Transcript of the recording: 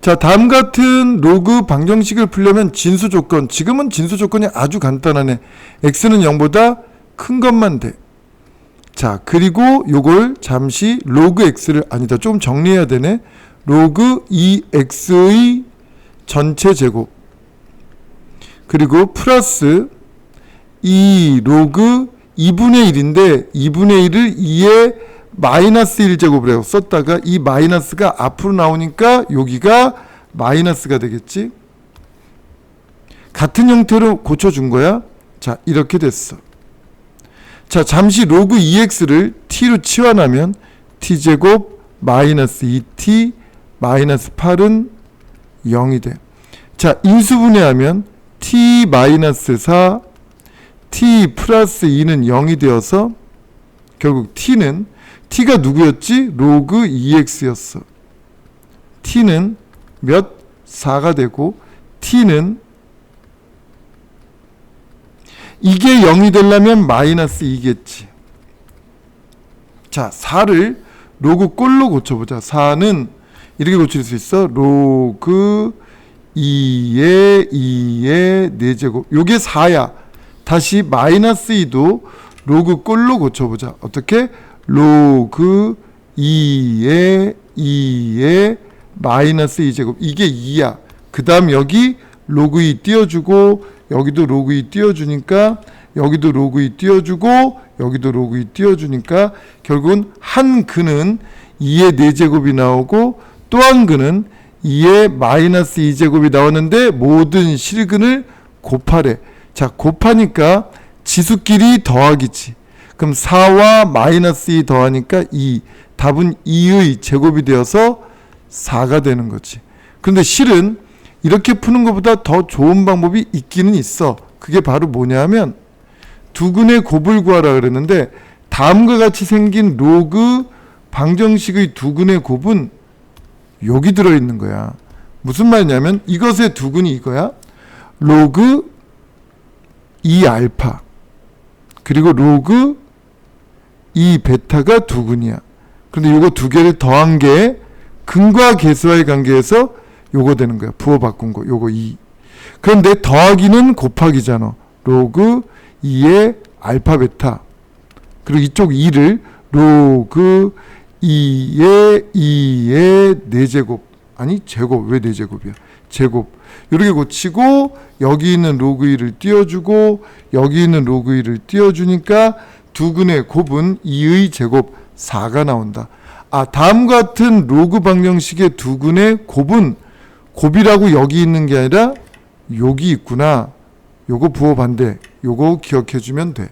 자, 다음 같은 로그 방정식을 풀려면 진수 조건. 지금은 진수 조건이 아주 간단하네. x는 0보다 큰 것만 돼. 자, 그리고 요걸 잠시 로그 x를 아니다. 좀 정리해야 되네. 로그 2x의 전체 제곱. 그리고 플러스 2 로그 2분의 1인데 2분의 1을 2에 마이너스 1제곱을 해서 썼다가 이 마이너스가 앞으로 나오니까 여기가 마이너스가 되겠지. 같은 형태로 고쳐준 거야. 자, 이렇게 됐어. 자, 잠시 로그 2x를 t로 치환하면 t제곱 마이너스 2t 마이너스 8은 0이 돼. 자, 인수분해하면 t 마이너스 4 t 플러스 2는 0이 되어서 결국 t는 t가 누구였지? 로그 2x였어. t는 몇? 4가 되고 t는 이게 0이 되려면 마이너스 2겠지. 자, 4를 로그 꼴로 고쳐보자. 4는 이렇게 고칠 수 있어. 로그 2의 2의 4제곱. 요게 4야. 다시 마이너스 2도 로그 꼴로 고쳐보자. 어떻게? 로그 2의 2의 마이너스 2제곱. 이게 2야. 그 다음 여기 로그 2 띄워주고 여기도 로그 2 띄워주니까 여기도 로그 2 띄워주고 여기도 로그 2 띄워주니까 결국은 한 근은 2의 4제곱이 나오고 또 한 근은 2의 마이너스 2제곱이 나오는데 모든 실근을 곱하래. 자 곱하니까 지수끼리 더하기지. 그럼 4와 마이너스 2 더하니까 2. 답은 2의 제곱이 되어서 4가 되는 거지. 그런데 실은 이렇게 푸는 것보다 더 좋은 방법이 있기는 있어. 그게 바로 뭐냐면 두 근의 곱을 구하라 그랬는데 다음과 같이 생긴 로그 방정식의 두 근의 곱은 여기 들어 있는 거야. 무슨 말이냐면 이것의 두 근이 이거야. 로그 2 알파 그리고 로그 2 베타가 두 근이야. 그런데 요거 두 개를 더한 게 근과 계수와의 관계에서 요거 되는 거야. 부호 바꾼 거. 요거 2. 그런데 더하기는 곱하기잖아. 로그 2의 알파 베타. 그리고 이쪽 2를 로그 2의 2의 4제곱. 아니, 제곱. 왜 4제곱이야? 제곱. 이렇게 고치고 여기 있는 로그 2를 띄워주고 여기 있는 로그 2를 띄워주니까 두 근의 곱은 2의 제곱 4가 나온다. 아, 다음 같은 로그 방정식의 두 근의 곱은 곱이라고 여기 있는 게 아니라 여기 있구나. 요거 부호 반대. 요거 기억해 주면 돼.